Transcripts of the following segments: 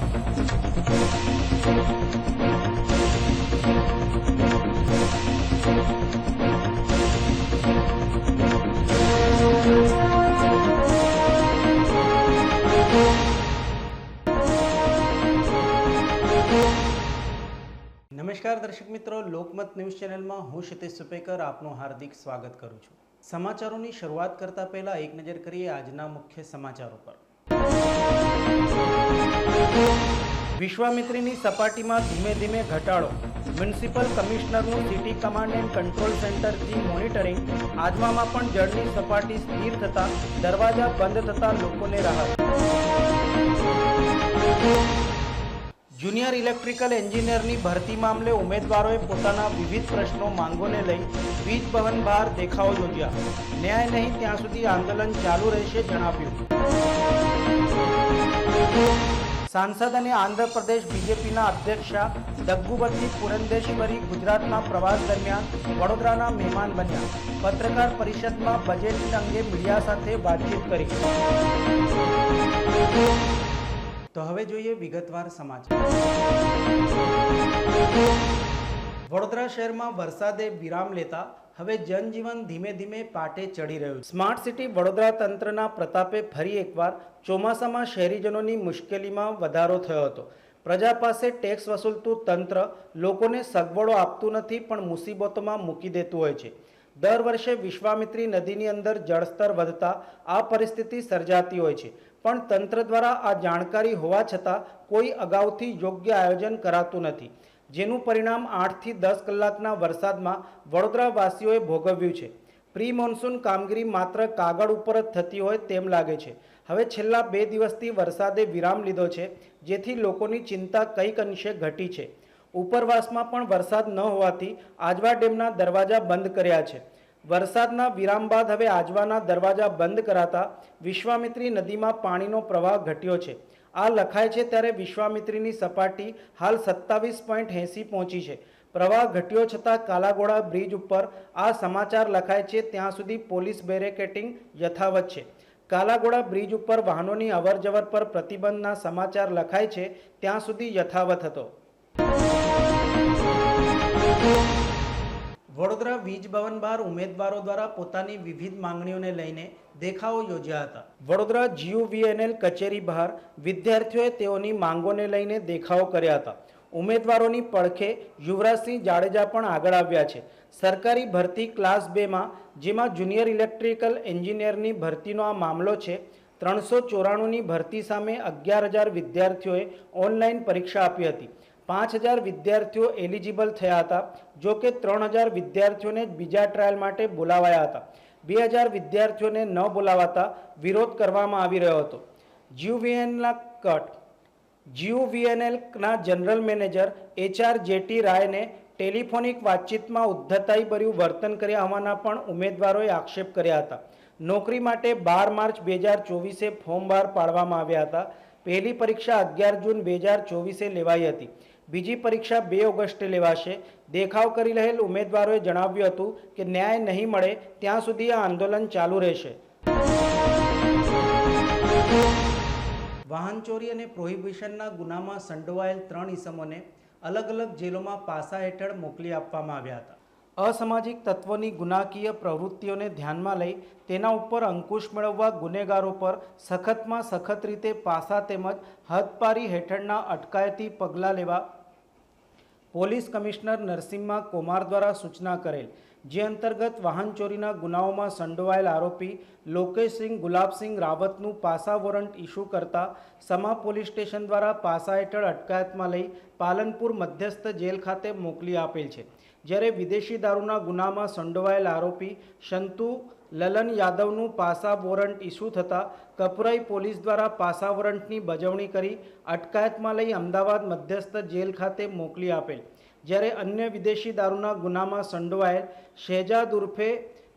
નમસ્કાર દર્શક મિત્રો, લોકમત ન્યૂઝ ચેનલમાં હું ક્ષિતેશ સુપેકર આપનું હાર્દિક સ્વાગત કરું છું. સમાચારોની શરૂઆત કરતા પહેલા એક નજર કરીએ આજના મુખ્ય સમાચારો પર. વિશ્વામિત્રીની સપાટીમાં ધીમે ધીમે ઘટાડો. મ્યુનિસિપલ કમિશનરનું સિટી કમાન્ડ એન્ડ કંટ્રોલ સેન્ટરથી મોનિટરિંગ. આજવામાં પણ જળની સપાટી સ્થિર થતાં દરવાજા બંધ થતાં લોકોને રાહત. જુનિયર ઇલેક્ટ્રિકલ એન્જિનિયરની ભરતી મામલે ઉમેદવારોએ પોતાના વિવિધ પ્રશ્નો માંગોને લઈ વીજ ભવન બહાર દેખાવો યોજ્યા. ન્યાય નહીં ત્યાં સુધી આંદોલન ચાલુ રહેશે જણાવ્યું. સાંસદ અને આંધ્રપ્રદેશ બીજેપીના અધ્યક્ષા દગ્ગુબતી પુરંદેશ્વરી ગુજરાતના પ્રવાસ દરમિયાન વડોદરાના મહેમાન બન્યા. પત્રકાર પરિષદમાં બજેટ અંગે મીડિયા સાથે વાતચીત કરી. તો હવે જોઈએ વિગતવાર સમાચાર. વડોદરા શહેરમાં વરસાદે વિરામ લેતા હવે જનજીવન ધીમે ધીમે પાટે ચડી રહ્યું સ્માર્ટ સિટી વડોદરા તંત્રના પ્રતાપે ફરી એકવાર ચોમાસામાં શહેરીજનોની મુશ્કેલીમાં વધારો થયો હતો. પ્રજા પાસે ટેક્સ વસૂલતું તંત્ર લોકોને સગવડો આપતું નથી પણ મુસીબતોમાં મૂકી દેતું હોય છે. દર વર્ષે વિશ્વામિત્રી નદીની અંદર જળસ્તર વધતા આ પરિસ્થિતિ સર્જાતી હોય છે. પણ તંત્ર દ્વારા આ જાણકારી હોવા છતાં કોઈ અગાઉથી યોગ્ય આયોજન કરાતું નથી. જેનું પરિણામ આઠથી દસ કલાકના વરસાદમાં વડોદરાવાસીઓએ ભોગવ્યું છે. પ્રી મોન્સૂન કામગીરી માત્ર કાગળ ઉપર જ થતી હોય તેમ લાગે છે. હવે છેલ્લા બે દિવસથી વરસાદે વિરામ લીધો છે, જેથી લોકોની ચિંતા કંઈક અંશે ઘટી છે. ઉપરવાસમાં પણ વરસાદ ન હોવાથી આજવા ડેમના દરવાજા બંધ કર્યા છે. વરસાદના વિરામ બાદ હવે આજવાના દરવાજા બંધ કરાતા વિશ્વામિત્રી નદીમાં પાણીનો પ્રવાહ ઘટ્યો છે. આ લખાય છે ત્યારે વિશ્વામિત્રીની સપાટી હાલ સત્તાવીસ પોઈન્ટ એંસી પહોંચી છે. પ્રવાહ ઘટ્યો છતાં કાલાગોડા બ્રિજ ઉપર આ સમાચાર લખાય છે, ત્યાં સુધી પોલીસ બેરેકેટિંગ યથાવત છે. કાલાગોડા બ્રિજ ઉપર વાહનોની અવરજવર પર પ્રતિબંધના સમાચાર લખાય છે, ત્યાં સુધી યથાવત હતો. વડોદરા વીજ ભવન બહાર ઉમેદવારો દ્વારા પોતાની વિવિધ માંગણીઓને લઈને દેખાવો યોજ્યા હતા. વડોદરા જીયુવીએનએલ કચેરી બહાર વિદ્યાર્થીઓએ તેઓની માંગોને લઈને દેખાવો કર્યા હતા. ઉમેદવારોની પડખે યુવરાજસિંહ જાડેજા પણ આગળ આવ્યા છે. સરકારી ભરતી ક્લાસ બેમાં જેમાં જુનિયર ઇલેક્ટ્રિકલ એન્જિનિયરની ભરતીનો આ મામલો છે, ત્રણસો ચોરાણુંની ભરતી સામે અગિયાર હજાર વિદ્યાર્થીઓએ ઓનલાઈન પરીક્ષા આપી હતી. પાંચ હજાર વિદ્યાર્થીઓ એલિજિબલ થયા હતા, જો કે ત્રણ હજાર વિદ્યાર્થીઓને બીજા ટ્રાયલ માટે બોલાવાયા હતા. બે હજાર વિદ્યાર્થીઓને ન બોલાવાતા વિરોધ કરવામાં આવી રહ્યો હતો. જીયુવીએનના કટ, જીયુવીએનએલના જનરલ મેનેજર એચઆર જેટી રાયને ટેલિફોનિક વાતચીતમાં ઉદ્ધતાઈભર્યું વર્તન કર્યા હોવાના પણ ઉમેદવારોએ આક્ષેપ કર્યા હતા. નોકરી માટે બાર માર્ચ બે હજાર ચોવીસે ફોર્મ બહાર પાડવામાં આવ્યા હતા. પહેલી પરીક્ષા અગિયાર જૂન બે હજાર ચોવીસે લેવાઈ હતી. બીજી પરીક્ષા બે ઓગસ્ટે લેવાશે. દેખાવ કરી રહેલ ઉમેદવારોએ જણાવ્યું હતું કે ન્યાય નહીં મળે, ત્યાં સુધી આ આંદોલન ચાલુ રહેશે. વાહન ચોરી અને પ્રોહિબિશનના ગુનામાં સંડોવાયેલ ત્રણ ઇસમોને અલગ અલગ જેલોમાં પાસા હેઠળ મોકલી આપવામાં આવ્યા હતા. અસામાજિક તત્વોની ગુનાકીય પ્રવૃત્તિઓને ધ્યાનમાં લઈ તેના ઉપર અંકુશ મેળવવા ગુનેગારો પર સખતમાં સખત રીતે પાસા તેમજ હદપારી હેઠળના અટકાયતી પગલાં લેવા પોલીસ કમિશનર નરસિંહમાં કોમાર દ્વારા સૂચના કરેલ, જે અંતર્ગત વાહન ચોરીના ગુનાઓમાં સંડોવાયેલ આરોપી લોકેશસિંહ ગુલાબસિંહ રાવતનું પાસા વોરંટ ઇસ્યુ કરતા સમા પોલીસ સ્ટેશન દ્વારા પાસા હેઠળ અટકાયતમાં લઈ પાલનપુર મધ્યસ્થ જેલ ખાતે મોકલી આપેલ છે. જ્યારે વિદેશી દારૂના ગુનામાં સંડોવાયેલ આરોપી શંતુ લલન યાદવનું પાસા વોરંટ ઇસ્યુ થતાં કપુરાઈ પોલીસ દ્વારા પાસા વોરંટની બજવણી કરી અટકાયતમાં લઈ અમદાવાદ મધ્યસ્થ જેલ ખાતે મોકલી આપેલ. જ્યારે અન્ય વિદેશી દારૂના ગુનામાં સંડોવાયેલ શહેજાદ ઉર્ફે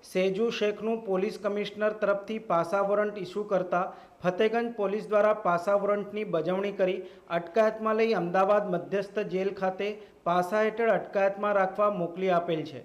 સેજુ શેખનું પોલીસ કમિશનર તરફથી પાસા વોરંટ ઇસ્યુ કરતા ફતેગંજ પોલીસ દ્વારા પાસા વોરંટની બજવણી કરી અટકાયતમાં લઈ અમદાવાદ મધ્યસ્થ જેલ ખાતે પાસા હેઠળ અટકાયતમાં રાખવા મોકલી આપેલ છે.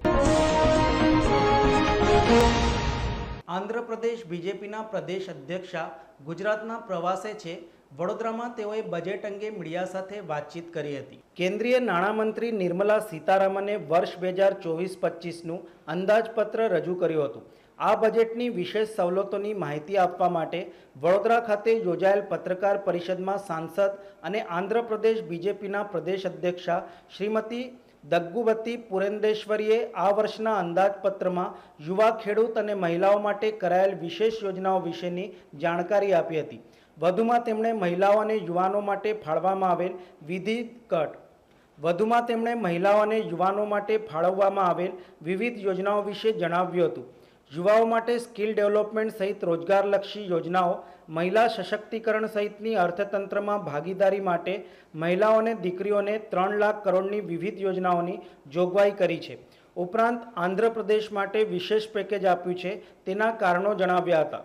આંધ્રપ્રદેશ બીજેપીના પ્રદેશ અધ્યક્ષા ગુજરાતના પ્રવાસે છે. વડોદરામાં તેઓએ બજેટ અંગે મીડિયા સાથે વાતચીત કરી હતી. કેન્દ્રીય નાણામંત્રી નિર્મલા સીતારામને વર્ષ બે હજાર ચોવીસ પચીસનું અંદાજપત્ર રજૂ કર્યું હતું. આ બજેટની વિશેષ સવલતોની માહિતી આપવા માટે વડોદરા ખાતે યોજાયેલ પત્રકાર પરિષદમાં સાંસદ અને આંધ્રપ્રદેશ બીજેપીના પ્રદેશ અધ્યક્ષા શ્રીમતી દગ્ગુવતી પુરેન્દેશ્વરીએ આ વર્ષના અંદાજપત્રમાં યુવા ખેડૂત અને મહિલાઓ માટે કરાયેલ વિશેષ યોજનાઓ વિશેની જાણકારી આપી હતી. વધુમાં તેમણે મહિલાઓ અને યુવાનો માટે ફાળવામાં આવેલ વિધિ કટ, વધુમાં તેમણે મહિલાઓ અને યુવાનો માટે ફાળવવામાં આવેલ વિવિધ યોજનાઓ વિશે જણાવ્યું હતું. યુવાઓ માટે સ્કિલ ડેવલપમેન્ટ સહિત રોજગારલક્ષી યોજનાઓ, મહિલા સશક્તિકરણ સહિતની અર્થતંત્રમાં ભાગીદારી માટે મહિલાઓ અને દીકરીઓને ત્રણ લાખ કરોડની વિવિધ યોજનાઓની જોગવાઈ કરી છે. ઉપરાંત આંધ્રપ્રદેશ માટે વિશેષ પેકેજ આપ્યું છે, તેના કારણો જણાવ્યા હતા.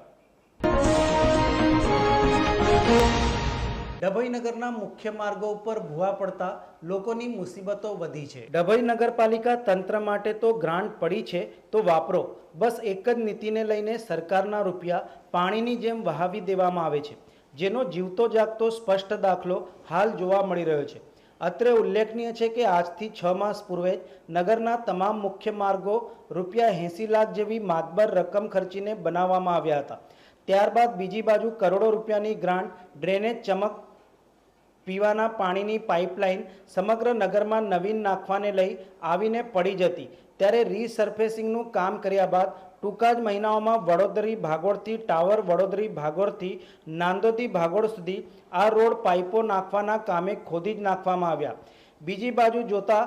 ડભોઈ નગરના મુખ્ય માર્ગો ઉપર ભૂવા પડતા લોકોની મુસીબતો વધી છે. ડભોઈ નગરપાલિકા તંત્ર માટે તો ગ્રાન્ટ પડી છે, તો વાપરો. બસ એક જ નીતિને લઈને સરકારના રૂપિયા પાણીની જેમ વહાવી દેવામાં આવે છે, જેનો જીવતો જાગતો સ્પષ્ટ દાખલો હાલ જોવા મળી રહ્યો છે. અત્રે ઉલ્લેખનીય છે કે આજથી છ માસ પૂર્વે નગરના તમામ મુખ્ય માર્ગો રૂપિયા એંસી લાખ જેવી માતબર રકમ ખર્ચીને બનાવવામાં આવ્યા હતા. ત્યારબાદ બીજી બાજુ કરોડો રૂપિયાની ગ્રાન્ટ ડ્રેનેજ ચમક પીવાના પાણીની પાઇપલાઇન સમગ્ર નગરમાં નવીન નાખવાને લઈ આવીને પડી જતી. ત્યારે રીસર્ફેસિંગનું કામ કર્યા બાદ ટૂંકા જ મહિનાઓમાં વડોદરી ભાગોળથી ટાવર, વડોદરી ભાગોળથી નાંદોદી ભાગોળ સુધી આ રોડ પાઇપો નાખવાના કામે ખોદી જ નાખવામાં આવ્યા. બીજી બાજુ જોતા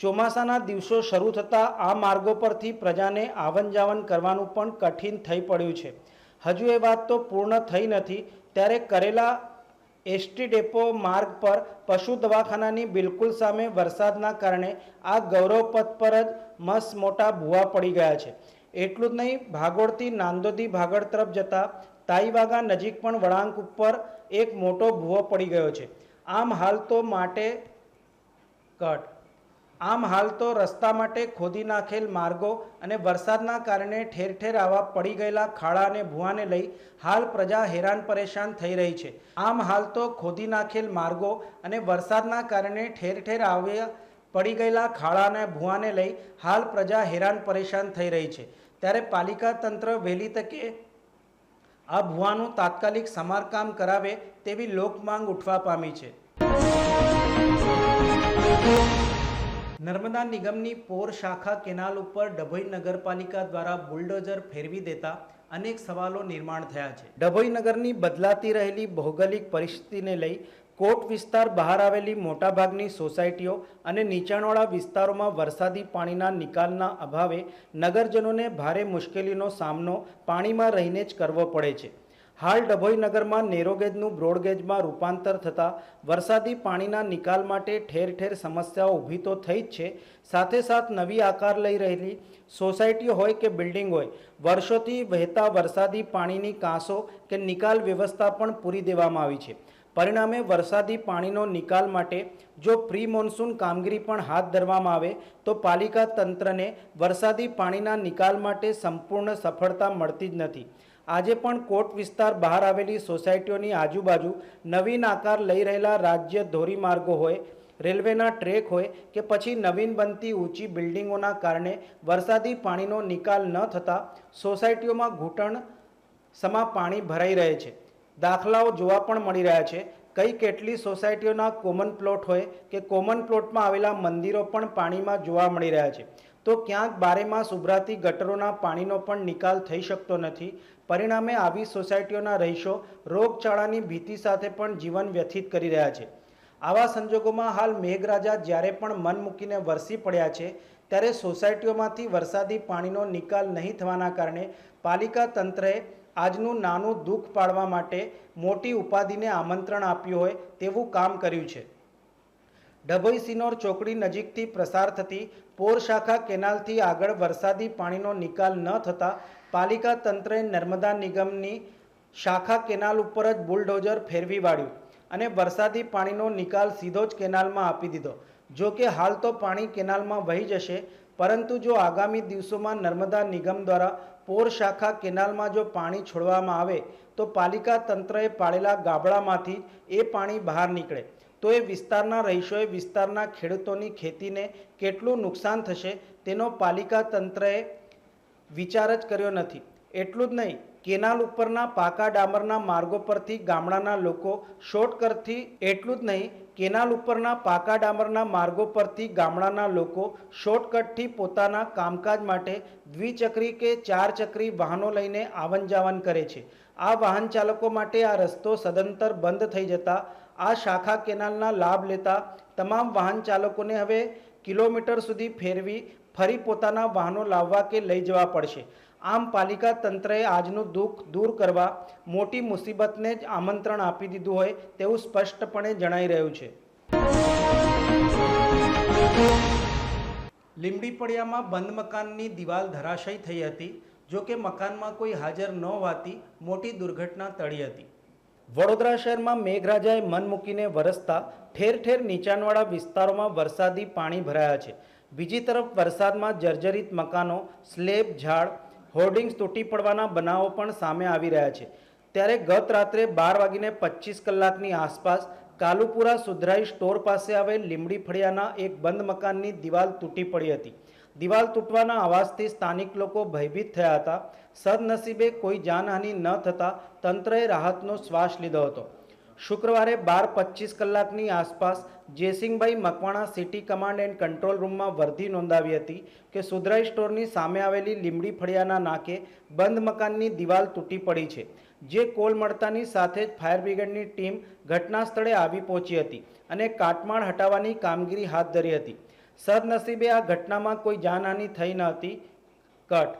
ચોમાસાના દિવસો શરૂ થતાં આ માર્ગો પરથી પ્રજાને આવન જાવન કરવાનું પણ કઠિન થઈ પડ્યું છે. હજુ એ વાત તો પૂર્ણ થઈ નથી. ત્યારે કરેલા એસટી ડેપો માર્ગ પર પશુ દવાખાનાની બિલકુલ સામે વરસાદના કારણે આ ગૌરવ પથ પર જ મસ મોટા ભૂવા પડી ગયા છે. એટલું જ નહીં, ભાગોળથી નાંદોદી ભાગળ તરફ જતા તાઈવાગા નજીક પણ વળાંક ઉપર એક મોટો ભૂવો પડી ગયો છે. આમ હાલ તો માટે કટ. આમ હાલ તો રસ્તા માટે ખોદી નાખેલ માર્ગો અને વરસાદના કારણે ઠેર ઠેર આવા પડી ગયેલા ખાડા અને ભૂવાને લઈ હાલ પ્રજા હેરાન પરેશાન થઈ રહી છે. આમ હાલ તો ખોદી નાખેલ માર્ગો અને વરસાદના કારણે ઠેર ઠેર આવ્યા પડી ગયેલા ખાડા અને ભૂવાને લઈ હાલ પ્રજા હેરાન પરેશાન થઈ રહી છે. ત્યારે પાલિકા તંત્ર વહેલી તકે આ ભૂવાનું તાત્કાલિક સમારકામ કરાવે તેવી લોકમાંગ ઉઠવા પામી છે. નર્મદા નિગમની પોર શાખા કેનાલ ઉપર ડભોઈ નગરપાલિકા દ્વારા બુલડોઝર ફેરવી દેતા અનેક સવાલો નિર્માણ થયા છે. ડભોઈ નગરની બદલાતી રહેલી ભૌગોલિક પરિસ્થિતિને લઈ કોટ વિસ્તાર બહાર આવેલી મોટાભાગની સોસાયટીઓ અને નીચાણવાળા વિસ્તારોમાં વરસાદી પાણીના નિકાલના અભાવે નગરજનોને ભારે મુશ્કેલીનો સામનો પાણીમાં રહીને જ કરવો પડે છે. હાલ ડભોઈ નગરમાં નેરોગેજનું બ્રોડગેજમાં રૂપાંતર થતાં વરસાદી પાણીના નિકાલ માટે ઠેર ઠેર સમસ્યાઓ ઊભી તો થઈ જ છે. સાથે સાથ નવી આકાર લઈ રહેલી સોસાયટી હોય કે બિલ્ડિંગ હોય, વર્ષોથી વહેતા વરસાદી પાણીની કાંસો કે નિકાલ વ્યવસ્થા પણ પૂરી દેવામાં આવી છે. પરિણામે વરસાદી પાણીનો નિકાલ માટે જો પ્રી મોન્સૂન કામગીરી પણ હાથ ધરવામાં આવે, તો પાલિકા તંત્રને વરસાદી પાણીના નિકાલ માટે સંપૂર્ણ સફળતા મળતી જ નથી. આજે પણ કોટ વિસ્તાર બહાર આવેલી સોસાયટીઓની આજુબાજુ નવીન આકાર લઈ રહેલા રાજ્ય ધોરીમાર્ગો હોય, રેલવેના ટ્રેક હોય કે પછી નવીન બનતી ઊંચી બિલ્ડિંગોના કારણે વરસાદી પાણીનો નિકાલ ન થતાં સોસાયટીઓમાં ઘૂંટણ, સમા પાણી ભરાઈ રહે છે. દાખલાઓ જોવા પણ મળી રહ્યા છે. કઈ કેટલી સોસાયટીઓના કોમન પ્લોટ હોય કે કોમન પ્લોટમાં આવેલા મંદિરો પણ પાણીમાં જોવા મળી રહ્યા છે. તો ક્યાંક બારેમાસ ઉભરાતી ગટરોના પાણીનો પણ નિકાલ થઈ શકતો નથી. પરિણામે આવી સોસાયટીઓના રહીશો રોગચાળાની ભીતિ સાથે પણ જીવન વ્યથિત કરી રહ્યા છે. આવા સંજોગોમાં હાલ મેઘરાજા જ્યારે પણ મન મૂકીને વરસી પડ્યા છે, ત્યારે સોસાયટીઓમાંથી વરસાદી પાણીનો નિકાલ નહીં થવાના કારણે પાલિકા તંત્રએ આજનું નાનું દુઃખ પાડવા માટે મોટી ઉપાધિને આમંત્રણ આપ્યું હોય તેવું કામ કર્યું છે. ડભોઈ સિનોર ચોકડી નજીકથી પ્રસાર થતી પોર શાખા કેનાલથી આગળ વરસાદી પાણીનો નિકાલ ન થતાં પાલિકા તંત્રે નર્મદા નિગમની શાખા કેનાલ ઉપર જ બુલડોઝર ફેરવી વાળ્યું અને વરસાદી પાણીનો નિકાલ સીધો જ કેનાલમાં આપી દીધો. જો કે હાલ તો પાણી કેનાલમાં વહી જશે પરંતુ જો આગામી દિવસોમાં નર્મદા નિગમ દ્વારા પોર શાખા કેનાલમાં જો પાણી છોડવામાં આવે, તો પાલિકા તંત્રએ પાળેલા ગાબડામાંથી એ પાણી બહાર નીકળે. તો એ વિસ્તારના રહીશોએ વિસ્તારના ખેડૂતોની ખેતીને કેટલું નુકસાન થશે, તેનો પાલિકા તંત્રએ વિચાર જ કર્યો નથી. એટલું જ નહીં, કેનાલ ઉપરના પાકા ડામરના માર્ગો પરથી ગામડાના લોકો શોર્ટકટથી એટલું જ નહીં કેનાલ ઉપરના પાકા ડામરના માર્ગો પરથી ગામડાના લોકો શોર્ટકટથી પોતાના કામકાજ માટે દ્વિચક્રી કે ચાર ચક્રી વાહનો લઈને આવન જાવન કરે છે. આ વાહન ચાલકો માટે આ રસ્તો સદંતર બંધ થઈ જતા, આ શાખા કેનાલના લાભ લેતા તમામ વાહન ચાલકોને હવે કિલોમીટર સુધી ફેરવી ફરી પોતાના વાહનો લાવવા કે લઈ જવા પડશે. આમ પાલિકા તંત્રએ આજનું દુઃખ દૂર કરવા મોટી મુસીબતને જ આમંત્રણ આપી દીધું હોય તેવું સ્પષ્ટપણે જણાઈ રહ્યું છે. લીંબડી પડિયામાં બંધ મકાનની દિવાલ ધરાશયી થઈ હતી, જો કે મકાનમાં કોઈ હાજર ન હોવાથી મોટી દુર્ઘટના ટળી હતી. વડોદરા શહેરમાં મેઘરાજાએ મન મૂકીને વરસતા ઠેર ઠેર નીચાણવાળા વિસ્તારોમાં વરસાદી પાણી ભરાયા છે. બીજી તરફ વરસાદમાં જર્જરિત મકાનો, સ્લેબ, ઝાડ હોર્ડિંગ્સ તૂટી પડવાના બનાવો પણ સામે આવી રહ્યા છે. ત્યારે ગત રાત્રે બાર વાગીને પચીસ કલાકની આસપાસ કાલુપુરા સુધરાઈ સ્ટોર પાસે આવેલ લીમડી ફળિયાના એક બંધ મકાનની દિવાલ તૂટી પડી હતી. દિવાલ તૂટવાના અવાજથી સ્થાનિક લોકો ભયભીત થયા હતા. સદનસીબે કોઈ જાનહાનિ ન થતાં તંત્રએ રાહતનો શ્વાસ લીધો હતો. શુક્રવારે બાર પચીસ કલાકની આસપાસ Jaysinhbhai Makwana city command and control રૂમમાં વર્ધી નોંધાવી હતી કે સુધરાઈ સ્ટોરની સામે આવેલી લીમડી ફળિયાના નાકે બંધ મકાનની દિવાલ તૂટી પડી છે, જે કોલ મળતાની સાથે જ ફાયર બ્રિગેડની ટીમ ઘટના સ્થળે આવી પહોંચી હતી અને કાટમાળ હટાવવાની કામગીરી હાથ ધરી હતી. સદનસીબે આ ઘટનામાં કોઈ જાનહાનિ થઈ ન હતી, કટ.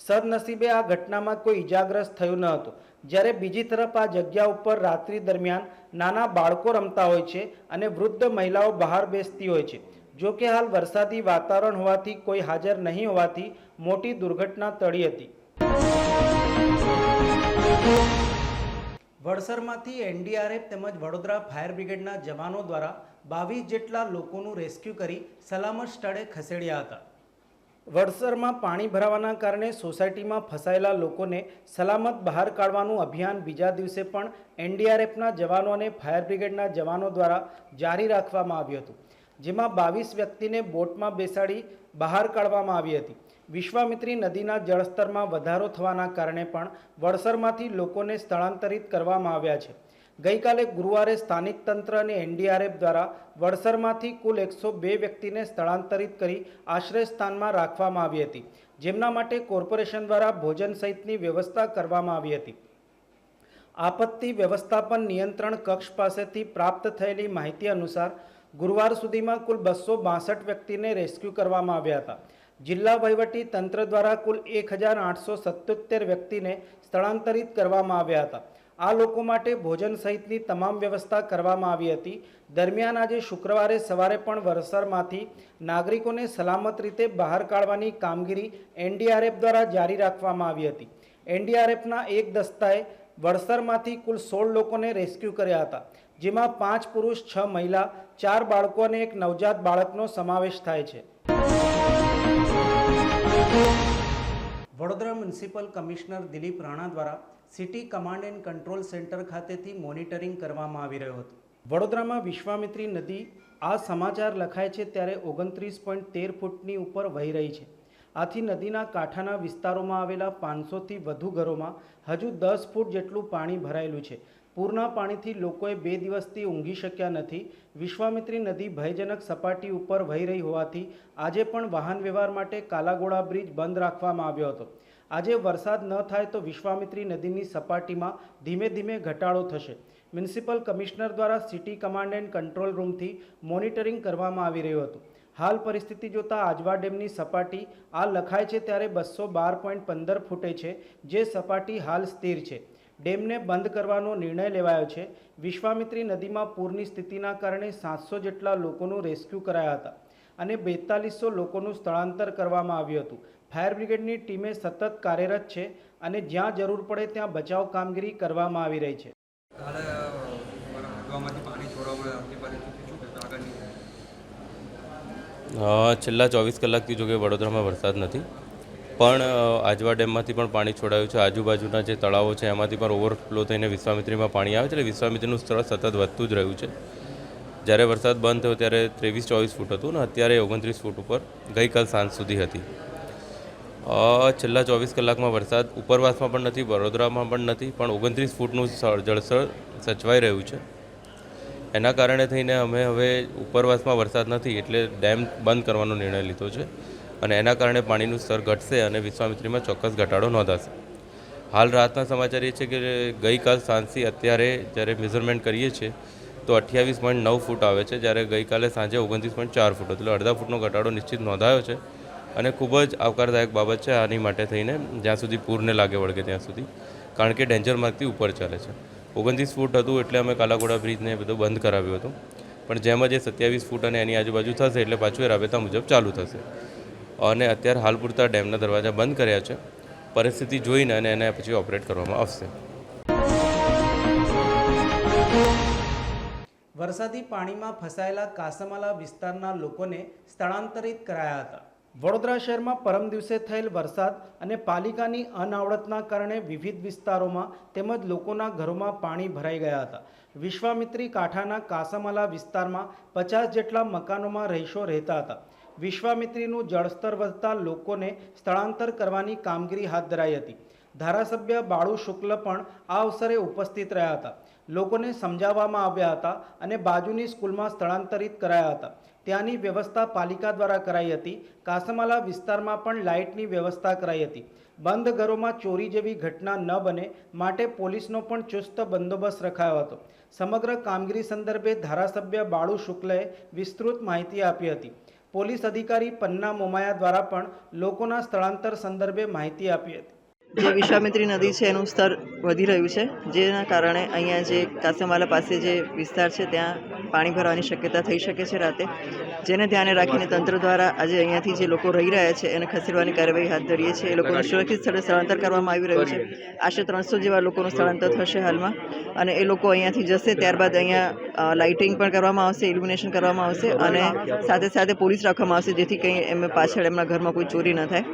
સદનસીબે આ ઘટનામાં કોઈ ઇજાગ્રસ્ત થયું ન હતું. જ્યારે બીજી તરફ આ જગ્યા ઉપર રાત્રિ દરમિયાન નાના બાળકો રમતા હોય છે અને વૃદ્ધ મહિલાઓ બહાર બેસતી હોય છે. જો કે હાલ વરસાદી વાતાવરણ હોવાથી કોઈ હાજર નહીં હોવાથી મોટી દુર્ઘટના ટળી હતી. વડસરમાંથી એનડીઆરએફ તેમજ વડોદરા ફાયર બ્રિગેડના જવાનો દ્વારા બાવીસ જેટલા લોકોનું રેસ્ક્યુ કરી સલામત સ્થળે ખસેડ્યા હતા. વડસરમાં પાણી ભરાવાના કારણે સોસાયટીમાં ફસાયેલા લોકોને સલામત બહાર કાઢવાનું અભિયાન બીજા દિવસે પણ એનડીઆરએફના જવાનો અને ફાયર બ્રિગેડના જવાનો દ્વારા જારી રાખવામાં આવ્યું હતું, જેમાં બાવીસ વ્યક્તિને બોટમાં બેસાડી બહાર કાઢવામાં આવી હતી. વિશ્વામિત્રી નદીના જળસ્તરમાં વધારો થવાના કારણે પણ વડસરમાંથી લોકોને સ્થળાંતરિત કરવામાં આવ્યા છે. ગઈકાલે ગુરુવારે સ્થાનિક તંત્ર અને એનડીઆરએફ દ્વારા વડસરમાંથી કુલ એકસો બે વ્યક્તિને સ્થળાંતરિત કરી આશ્રય સ્થાનમાં રાખવામાં આવી હતી, જેમના માટે કોર્પોરેશન દ્વારા ભોજન સહિતની વ્યવસ્થા કરવામાં આવી હતી. આપત્તિ વ્યવસ્થાપન નિયંત્રણ કક્ષ પાસેથી પ્રાપ્ત થયેલી માહિતી અનુસાર, ગુરુવાર સુધીમાં કુલ બસો બાસઠ વ્યક્તિને રેસ્ક્યુ કરવામાં આવ્યા હતા. જિલ્લા વહીવટી તંત્ર દ્વારા કુલ એક હજાર આઠસો સત્યોતેર વ્યક્તિને સ્થળાંતરિત કરવામાં આવ્યા હતા. આ લોકો માટે ભોજન સહિતની તમામ વ્યવસ્થા કરવામાં આવી હતી. દરમિયાન આજે શુક્રવારે સવારે પણ વરસરમાંથી નાગરિકોને સલામત રીતે બહાર કાઢવાની કામગીરી એનડીઆરએફ દ્વારા જારી રાખવામાં આવી હતી. એનડીઆરએફના એક દસ્તાએ વડસરમાંથી કુલ સોળ લોકોને રેસ્ક્યુ કર્યા હતા, જેમાં પાંચ પુરુષ, છ મહિલા, ચાર બાળકો અને એક નવજાત બાળકનો સમાવેશ થાય છે. વડોદરા મ્યુનિસિપલ કમિશનર દિલીપ રાણા દ્વારા city command and control centre ખાતેથી મોનિટરિંગ કરવામાં આવી રહ્યો હતો. વડોદરામાં વિશ્વામિત્રી નદી આ સમાચાર લખાય છે ત્યારે ઓગણત્રીસ પોઈન્ટ તેર ફૂટની ઉપર વહી રહી છે. આથી નદીના કાંઠાના વિસ્તારોમાં આવેલા પાંચસોથી વધુ ઘરોમાં હજુ દસ ફૂટ જેટલું પાણી ભરાયેલું છે. પૂરના પાણીથી લોકોએ બે દિવસથી ઊંઘી શક્યા નથી. વિશ્વામિત્રી નદી ભયજનક સપાટી ઉપર વહી રહી હોવાથી આજે પણ વાહન વ્યવહાર માટે કાલાગોળા બ્રિજ બંધ રાખવામાં આવ્યો હતો. આજે વરસાદ ન થાય તો વિશ્વામિત્રી નદીની સપાટીમાં ધીમે ધીમે ઘટાડો થશે. મ્યુનિસિપલ કમિશનર દ્વારા સિટી કમાન્ડ એન્ડ કંટ્રોલ રૂમથી મોનિટરિંગ કરવામાં આવી રહ્યું હતું. હાલ પરિસ્થિતિ જોતાં આજવા ડેમની સપાટી આ લખાય છે ત્યારે બસો બાર પોઈન્ટ પંદર ફૂટે છે, જે સપાટી હાલ સ્થિર છે. ડેમને બંધ કરવાનો નિર્ણય લેવાયો છે. વિશ્વામિત્રી નદીમાં પૂરની સ્થિતિના કારણે સાતસો જેટલા લોકોનું રેસ્ક્યુ કરાયા હતા. અને બેતાલીસો લોકોનું સ્થળાંતર કરવામાં આવ્યું હતું. ફાયર બ્રિગેડની ટીમે સતત કાર્યરત છે અને જ્યાં જરૂર પડે ત્યાં બચાવ કામગીરી કરવામાં આવી રહી છે. છેલ્લા ચોવીસ કલાકથી જોકે વડોદરામાં વરસાદ નથી. પણ આજવા ડેમમાંથી પણ પાણી છોડાયું છે. આજુબાજુના જે તળાવો છે એમાંથી પણ ઓવરફ્લો થઈને વિશ્વામિત્રીમાં પાણી આવે છે. એટલે વિશ્વામિત્રીનું સ્તર સતત વધતું જ રહ્યું છે. જ્યારે વરસાદ બંધ થયો ત્યારે ત્રેવીસ, ચોવીસ ફૂટ હતું ને અત્યારે ઓગણત્રીસ ફૂટ ઉપર ગઈકાલ સાંજ સુધી હતી. છેલ્લા ચોવીસ કલાકમાં વરસાદ ઉપરવાસમાં પણ નથી, વડોદરામાં પણ નથી, પણ ઓગણત્રીસ ફૂટનું જળસ્તર સચવાઈ રહ્યું છે. એના કારણે થઈને અમે હવે ઉપરવાસમાં વરસાદ નથી એટલે ડેમ બંધ કરવાનો નિર્ણય લીધો છે અને એના કારણે પાણીનું સ્તર ઘટશે અને વિશ્વામિત્રીમાં ચોક્કસ ઘટાડો નોંધાશે. હાલ રાતના સમાચાર એ છે કે ગઈકાલ સાંજથી અત્યારે જ્યારે મેઝરમેન્ટ કરીએ છીએ તો અઠ્યાવીસ પોઈન્ટ નવ ફૂટ આવે છે. જ્યારે ગઈકાલે સાંજે ઓગણત્રીસ પોઈન્ટ ચાર ફૂટ એટલે અડધા ફૂટનો ઘટાડો નિશ્ચિત નોંધાયો છે. અને ખૂબ જ આવકારદાયક બાબત છે આની માટે થઈને જ્યાં સુધી પૂરને લાગે વળગે ત્યાં સુધી. કારણ કે ડેન્જર માર્કથી ઉપર ચાલે છે. ઓગણત્રીસ ફૂટ હતું એટલે અમે કાલાઘોડા બ્રિજને બધું બંધ કરાવ્યું હતું. પણ જેમ જ એ સત્યાવીસ ફૂટ અને એની આજુબાજુ થશે એટલે પાછું એ રાબેતા મુજબ ચાલુ થશે. અને અત્યારે હાલ પૂરતા ડેમના દરવાજા બંધ કર્યા છે. પરિસ્થિતિ જોઈને અને એને પછી ઓપરેટ કરવામાં આવશે. વરસાદી પાણીમાં ફસાયેલા કાસમાલા વિસ્તારના લોકોને સ્થળાંતરિત કરાયા હતા. વડોદરા શહેરમાં પરમ દિવસે થયેલ વરસાદ અને પાલિકાની અનાવડતના કારણે વિવિધ વિસ્તારોમાં તેમજ લોકોના ઘરોમાં પાણી ભરાઈ ગયા હતા. વિશ્વામિત્રી કાંઠાના કાસમાલા વિસ્તારમાં પચાસ જેટલા મકાનોમાં રહીશો રહેતા હતા. વિશ્વામિત્રીનું જળસ્તર વધતા લોકોને સ્થળાંતર કરવાની કામગીરી હાથ ધરાઈ હતી. ધારાસભ્ય બાળુ શુક્લ પણ આ અવસરે ઉપસ્થિત રહ્યા હતા. લોકોને સમજાવવામાં આવ્યા હતા અને બાજુની સ્કૂલમાં સ્થળાંતરિત કરાયા હતા. ત્યાંની વ્યવસ્થા પાલિકા દ્વારા કરાઈ હતી. કાસમાલા વિસ્તારમાં પણ લાઇટની વ્યવસ્થા કરાઈ હતી. બંધ ઘરોમાં ચોરી જેવી ઘટના ન બને માટે પોલીસનો પણ ચુસ્ત બંદોબસ્ત રખાયો હતો. સમગ્ર કામગીરી સંદર્ભે ધારાસભ્ય બાળુ શુક્લએ વિસ્તૃત માહિતી આપી હતી. પોલીસ અધિકારી પન્ના મોમાયા દ્વારા પણ લોકોના સ્થળાંતર સંદર્ભે માહિતી આપી હતી. જે વિશ્વામિત્રી નદી છે એનું સ્તર વધી રહ્યું છે જેના કારણે અહીંયા જે કાસમાલા પાસે જે વિસ્તાર છે ત્યાં પાણી ભરવાની શક્યતા થઈ શકે છે રાતે. જેને ધ્યાને રાખીને તંત્ર દ્વારા આજે અહીંયાથી જે લોકો રહી રહ્યા છે એને ખસેડવાની કાર્યવાહી હાથ ધરીએ છીએ. એ લોકોને સુરક્ષિત સ્થળે સ્થળાંતર કરવામાં આવી રહ્યું છે. આશરે ત્રણસો જેવા લોકોનું સ્થળાંતર થશે હાલમાં. અને એ લોકો અહીંયાથી જશે ત્યારબાદ અહીંયા લાઇટિંગ પણ કરવામાં આવશે ઇલ્યુમિનેશન કરવામાં આવશે અને સાથે સાથે પોલીસ રાખવામાં આવશે જેથી કંઈ એમને પાછળ એમના ઘરમાં કોઈ ચોરી ન થાય.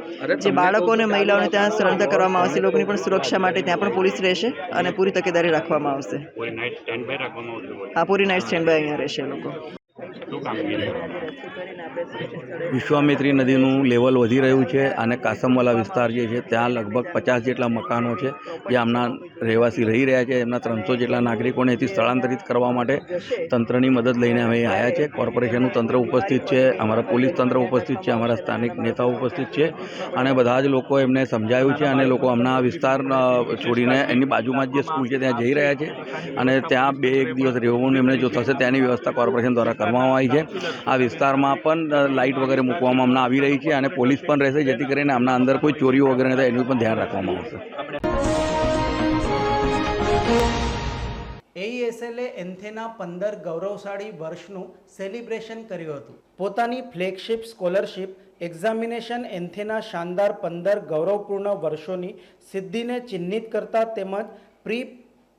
જે બાળકો અને મહિલાઓને ત્યાં સ્થળાંતર કરવામાં આવશે. લોકોની પણ સુરક્ષા માટે ત્યાં પણ પોલીસ રહેશે અને પૂરી તકેદારી રાખવામાં આવશે. રાખવામાં આ પૂરી નાઇટ સ્ટેન્ડ બાય અહીંયા રહેશે લોકો. વિશ્વામિત્રી નદીનું લેવલ વધી રહ્યું છે અને કાસમવાલા વિસ્તાર જે છે, ત્યાં લગભગ પચાસ જેટલા મકાનો છે, જે આમના રહેવાસી રહી રહ્યા છે. એમના ત્રણસો જેટલા નાગરિકોને અહીંથી સ્થળાંતરિત કરવા માટે તંત્રની મદદ લઈને અમે આવ્યા છે. કોર્પોરેશનનું તંત્ર ઉપસ્થિત છે, અમારા પોલીસ તંત્ર ઉપસ્થિત છે, અમારા સ્થાનિક નેતાઓ ઉપસ્થિત છે અને બધા જ લોકો એમને સમજાયું છે અને લોકો હમણાં આ વિસ્તાર છોડીને એની બાજુમાં જે સ્કૂલ છે, ત્યાં જઈ રહ્યા છે અને ત્યાં બે એક દિવસ રહેવાનું એમને જો થશે, ત્યાંની વ્યવસ્થા કોર્પોરેશન દ્વારા કરવામાં આવી છે. આ વિસ્તારમાં પણ લાઇટ વગેરે મૂકવામાં હમણાં આવી રહી છે અને પોલીસ પણ રહેશે, જેથી કરીને આમના અંદર કોઈ ચોરીઓ વગેરે નથી એનું પણ ધ્યાન રાખવામાં આવશે. એઈએસએલે એન્થેના પંદર ગૌરવશાળી વર્ષનું સેલિબ્રેશન કર્યું હતું. પોતાની ફ્લેગશિપ સ્કોલરશિપ એક્ઝામિનેશન એન્થેના શાનદાર પંદર ગૌરવપૂર્ણ વર્ષોની સિદ્ધિને ચિહ્નિત કરતા તેમજ પ્રી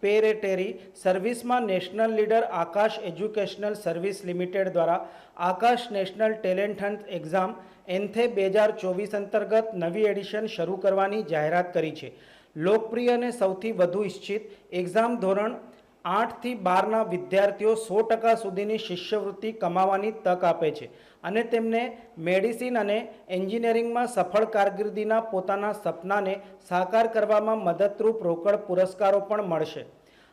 પેરેટેરી સર્વિસમાં national leader Aakash educational service limited દ્વારા Aakash national talent hunt exam ANTHE બે હજાર ચોવીસ અંતર્ગત નવી એડિશન શરૂ કરવાની જાહેરાત કરી છે લોકપ્રિય અને સૌથી વધુ ઇચ્છિત એક્ઝામ ધોરણ આઠથી બારના વિદ્યાર્થીઓ સો ટકા સુધીની શિષ્યવૃત્તિ કમાવાની તક આપે છે અને તેમને મેડિસિન અને એન્જિનિયરિંગમાં સફળ કારકિર્દીના પોતાના સપનાને સાકાર કરવામાં મદદરૂપ રોકડ પુરસ્કારો પણ મળશે.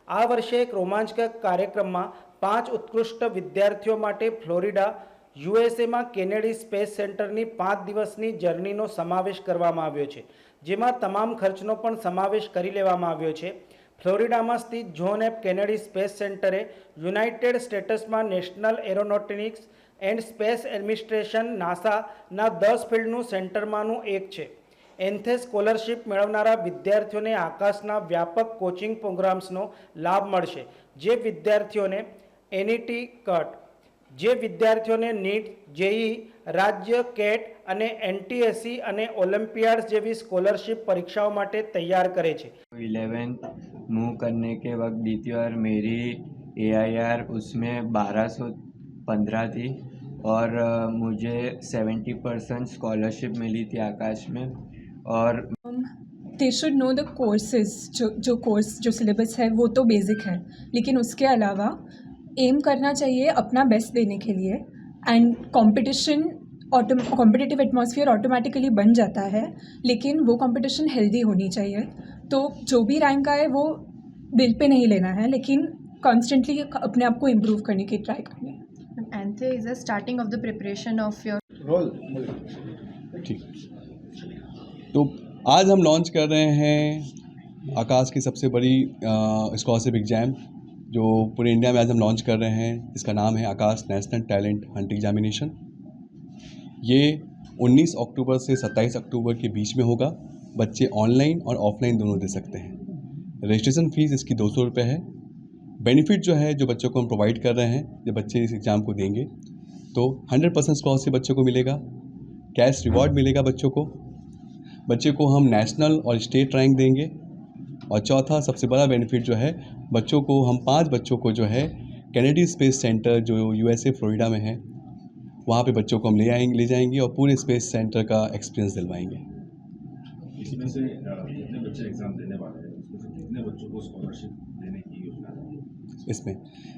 આ વર્ષે એક રોમાંચક કાર્યક્રમમાં પાંચ ઉત્કૃષ્ટ વિદ્યાર્થીઓ માટે ફ્લોરિડા, યુએસએમાં કેનેડી સ્પેસ સેન્ટરની પાંચ દિવસની જર્નીનો સમાવેશ કરવામાં આવ્યો છે, જેમાં તમામ ખર્ચનો પણ સમાવેશ કરી લેવામાં આવ્યો છે. ફ્લોરિડામાં સ્થિત જ્હોન એફ કેનેડી સ્પેસ સેન્ટરે યુનાઇટેડ સ્ટેટ્સમાં national aeronautics and space administration નાસાના દસ ફિલ્ડનું સેન્ટરમાંનું એક છે એન્થે સ્કોલરશિપ મેળવનારા વિદ્યાર્થીઓને આકાશના વ્યાપક કોચિંગ પ્રોગ્રામ્સનો લાભ મળશે જે વિદ્યાર્થીઓને એનઈટી કટ જે વિદ્યાર્થીઓને નીટ જેઈ રાજ્ય કેટ અને એનટીએસસી અને ઓલિમ્પિયાડ્સ જેવી સ્કોલરશિપ પરીક્ષાઓ માટે તૈયાર કરે છે इलेवेंथ मूव करने के वक्त द्वितीय बार मेरी ए आई आर उसमें बारह सौ पंद्रह थी और मुझे सेवेंटी परसेंट स्कॉलरशिप मिली थी आकाश में और they should know the courses जो जो कोर्स जो सिलेबस है, वो तो बेसिक है। लेकिन उसके अलावा एम करना चाहिए अपना बेस्ट देने के लिए and competition competitive atmosphere automatically बन जाता है, लेकिन वो कंपटीशन हेल्दी होनी चाहिए। तो जो भी रैंक आए, वो दिल पे नहीं लेना है, लेकिन कॉन्स्टेंटली अपने आप को इम्प्रूव करने की ट्राई करनी है। Anthe is a starting of the preparation of your ठीक। तो आज हम लॉन्च कर रहे हैं आकाश की सबसे बड़ी स्कॉलरशिप एग्ज़ाम जो पूरे इंडिया में आज हम लॉन्च कर रहे हैं। इसका नाम है Aakash national talent hunt examination ये 19 अक्टूबर से 27 अक्टूबर के बीच में होगा। बच्चे ऑनलाइन और ऑफलाइन दोनों दे सकते हैं। रजिस्ट्रेशन फ़ीस इसकी दो सौ रुपये है। बेनिफिट जो है जो बच्चों को हम प्रोवाइड कर रहे हैं, जब बच्चे इस एग्ज़ाम को देंगे तो 100 परसेंट स्कॉलरशिप बच्चों को मिलेगा कैश रिवॉर्ड मिलेगा बच्चों को। बच्चे को हम नेशनल और स्टेट रैंक देंगे। और चौथा सबसे बड़ा बेनिफिट जो है, बच्चों को, हम पाँच बच्चों को जो है कैनेडी स्पेस सेंटर जो यूएसए फ्लोरिडा में है, वहाँ पे बच्चों को हम ले आएँगे, ले जाएँगे और पूरे स्पेस सेंटर का एक्सपीरियंस दिलवाएँगे। इसमें से जितने बच्चे एग्ज़ाम देने वाले हैं? कितने बच्चों को स्कॉलरशिप देने इसमें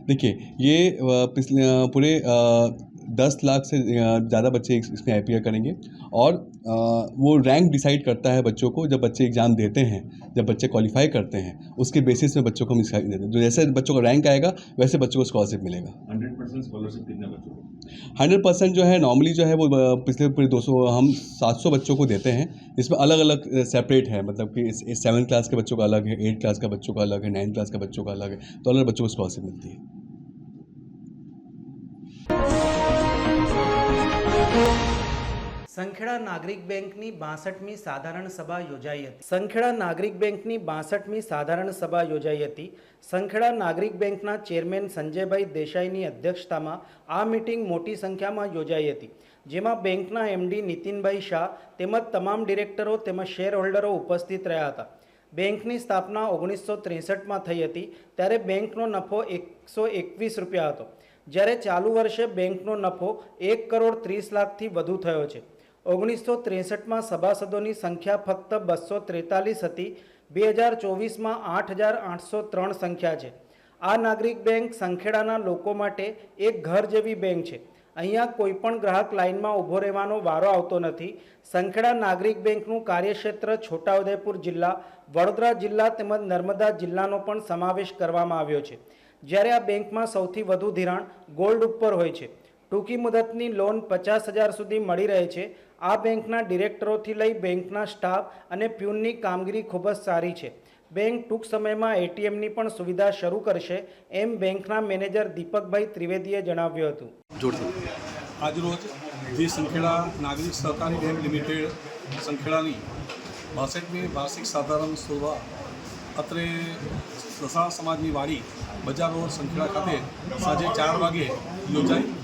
देखिए ये अ, पिछले अ, पूरे दस लाख से ज़्यादा बच्चे इस- इसमें आई करेंगे। और वो रैंक डिसाइड करता है बच्चों को जब बच्चे एग्ज़ाम देते हैं जब बच्चे क्वालिफाई करते हैं उसके बेसिस में बच्चों को हम इसका देते हैं। जो जैसे बच्चों का रैंक आएगा वैसे बच्चों को स्कॉलरशिप मिलेगा। हंड्रेड परसेंट स्कॉलरशिप कितने बच्चों को? हंड्रेड परसेंट जो है नॉर्मली जो है वो पिछले पूरे दो सौ हम सात सौ बच्चों को देते हैं। इसमें अलग अलग सेपरेट है मतलब कि सेवन क्लास के बच्चों का अलग है एट क्लास का बच्चों का अलग है नाइन क्लास का बच्चों का अलग है तो अलग बच्चों को स्कॉलरशिप मिलती है। સંખેડા નાગરિક બેંકની બાસઠમી સાધારણ સભા યોજાઈ હતી. સંખેડા નાગરિક બેંકની બાસઠમી સાધારણ સભા યોજાઈ હતી. સંખેડા નાગરિક બેંકના ચેરમેન સંજયભાઈ દેસાઈની અધ્યક્ષતામાં આ મિટિંગ મોટી સંખ્યામાં યોજાઈ હતી, જેમાં બેંકના એમડી નીતિનભાઈ શાહ તેમજ તમામ ડિરેક્ટરો તેમજ શેર હોલ્ડરો ઉપસ્થિત રહ્યા હતા. બેંકની સ્થાપના ઓગણીસો ત્રેસઠમાં થઈ હતી, ત્યારે બેંકનો નફો એકસો એકવીસ રૂપિયા હતો. જ્યારે ચાલુ વર્ષે બેંકનો નફો એક કરોડ ત્રીસ લાખથી વધુ થયો છે. ઓગણીસો ત્રેસઠમાં સભાસદોની સંખ્યા ફક્ત બસો ત્રેતાલીસ હતી. બે હજાર ચોવીસમાં આઠ હજાર આઠસો ત્રણ સંખ્યા છે. આ નાગરિક બેંક સંખેડાના લોકો માટે એક ઘર જેવી બેંક છે. અહીંયા કોઈ પણ ગ્રાહક લાઇનમાં ઊભો રહેવાનો વારો આવતો નથી. સંખેડા નાગરિક બેંકનું કાર્યક્ષેત્ર છોટાઉદેપુર જિલ્લા, વડોદરા જિલ્લા તેમજ નર્મદા જિલ્લાનો પણ સમાવેશ કરવામાં આવ્યો છે. જ્યારે આ બેંકમાં સૌથી વધુ ધિરાણ ગોલ્ડ ઉપર હોય છે. ટૂંકી મુદતની લોન પચાસ હજાર સુધી મળી રહે છે. આ બેંકના ડિરેક્ટરોથી લઈ બેંકના સ્ટાફ અને પ્યુનની કામગીરી ખૂબ જ સારી છે. બેંક ટૂંક સમયમાં એટીએમની પણ સુવિધા શરૂ કરશે એમ બેંકના મેનેજર દીપકભાઈ ત્રિવેદીએ જણાવ્યું હતું. આજરોજ જે સંખેડા નાગરિક સહકારી બેંક લિમિટેડ સંખેડાની બાસઠમી વાર્ષિક સાધારણ સભા અત્રે સસા સમાજની વાડી બજાર રોડ સંખેડા ખાતે સાંજે ચાર વાગે યોજાઈ.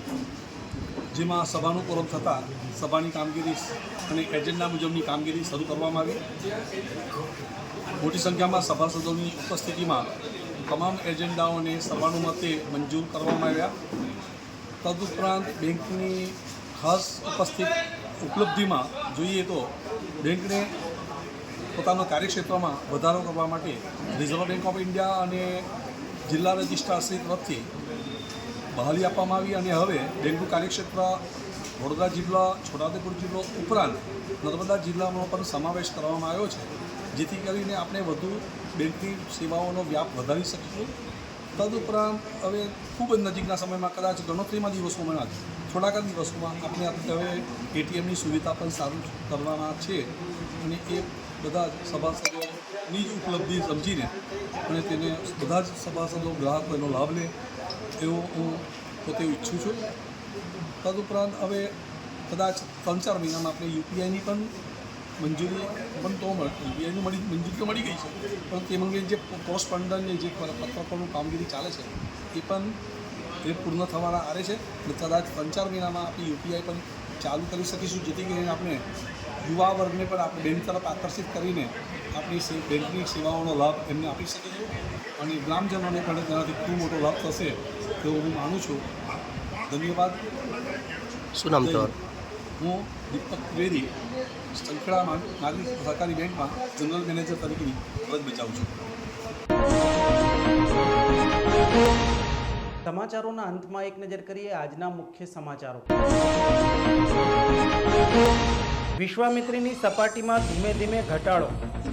જેમાં સભાનું પૂર્વ થતાં સભાની કામગીરી અને એજન્ડા મુજબની કામગીરી શરૂ કરવામાં આવી. મોટી સંખ્યામાં સભાસદોની ઉપસ્થિતિમાં તમામ એજન્ડાઓને સભાનું મતે મંજૂર કરવામાં આવ્યા. તદુપરાંત બેંકની ખાસ ઉપસ્થિત ઉપલબ્ધિમાં જોઈએ તો બેંકને પોતાના કાર્યક્ષેત્રમાં વધારો કરવા માટે રિઝર્વ બેંક ઓફ ઇન્ડિયા અને જિલ્લા રજિસ્ટ્રારશ્રી તરફથી બહાલી આપવામાં આવી અને હવે ડેન્ગુ કાર્યક્ષેત્ર, વડોદરા જિલ્લા, છોટાઉદેપુર જિલ્લો ઉપરાંત નર્મદા જિલ્લામાં પણ સમાવેશ કરવામાં આવ્યો છે, જેથી કરીને આપણે વધુ બેંકની સેવાઓનો વ્યાપ વધારી શકીશું. તદુપરાંત હવે ખૂબ જ નજીકના સમયમાં કદાચ ગણતરીમાં દિવસોમાં થોડાક દિવસોમાં આપણે હવે એટીએમની સુવિધા પણ સારું કરવાના છે અને એ બધા સભાસદોની જ ઉપલબ્ધિ સમજીને અને તેને બધા જ સભાસદો, ગ્રાહકો એનો લાભ લે એવું હું પોતે ઈચ્છું છું. તદુપરાંત હવે કદાચ ત્રણ ચાર મહિનામાં આપણે યુપીઆઈની પણ મંજૂરી પણ તો યુપીઆઈની મળી, મંજૂરી તો મળી ગઈ છે. પણ તે અંગે જે પોસ્ટ જે જે પત્રકોનું કામગીરી ચાલે છે, એ પણ એ પૂર્ણ થવાના આરે છે. અને કદાચ ત્રણ ચાર મહિનામાં આપણે યુપીઆઈ પણ ચાલુ કરી શકીશું, જેથી કરીને આપણે યુવા વર્ગને પણ આપણે બેંક તરફ આકર્ષિત કરીને આપણી બેંકની સેવાઓનો લાભ એમને આપી શકીશું અને ગ્રામજનોને પણ તેનાથી ખૂબ મોટો લાભ થશે તેવું હું માનું છું. ધન્યવાદ. શું નામ હું દીપક ત્રિવેદી સંખેડામાં નાગરિક સહકારી બેંકમાં જનરલ મેનેજર તરીકેની ફરજ બજાવું છું. સમાચારોના અંતમાં એક નજર કરીએ આજના મુખ્ય સમાચારો. વિશ્વામિત્રીની સપાટીમાં ધીમે ધીમે ઘટાડો.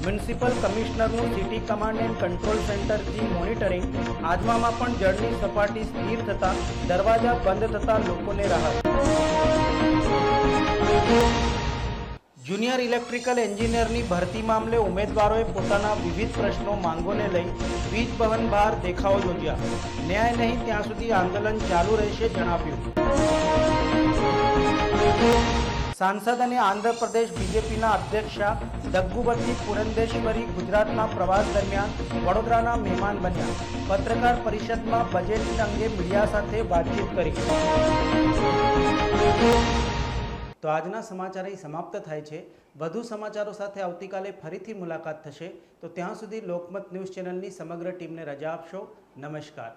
મ્યુનિસિપલ કમિશનરનું સિટી કમાન્ડ એન્ડ કંટ્રોલ સેન્ટરથી મોનિટરિંગ. આજમામાં પણ જળની સપાટી સ્થિર થતાં દરવાજા બંધ થતાં લોકોને રાહત. જુનિયર ઇલેક્ટ્રિકલ એન્જિનિયરની ભરતી મામલે ઉમેદવારોએ પોતાના વિવિધ પ્રશ્નો માંગોને લઈ વીજ ભવન બહાર દેખાવો યોજ્યા. ન્યાય નહીં ત્યાં સુધી આંદોલન ચાલુ રહેશે જણાવ્યું. સાંસદ અને આંધ્રપ્રદેશ બીજેપીના અધ્યક્ષા દગ્ગુબતી પુરંદેશ્વરી ગુજરાતના પ્રવાસ દરમિયાન વડોદરાના મહેમાન બન્યા. પત્રકાર પરિષદમાં બજેટ અંગે મીડિયા સાથે વાતચીત કરી. તો આજના સમાચાર અહીં સમાપ્ત થાય છે. વધુ સમાચારો સાથે આવતીકાલે ફરીથી મુલાકાત થશે. તો ત્યાં સુધી લોકમત ન્યૂઝ ચેનલની સમગ્ર ટીમને રજા આપશો. નમસ્કાર.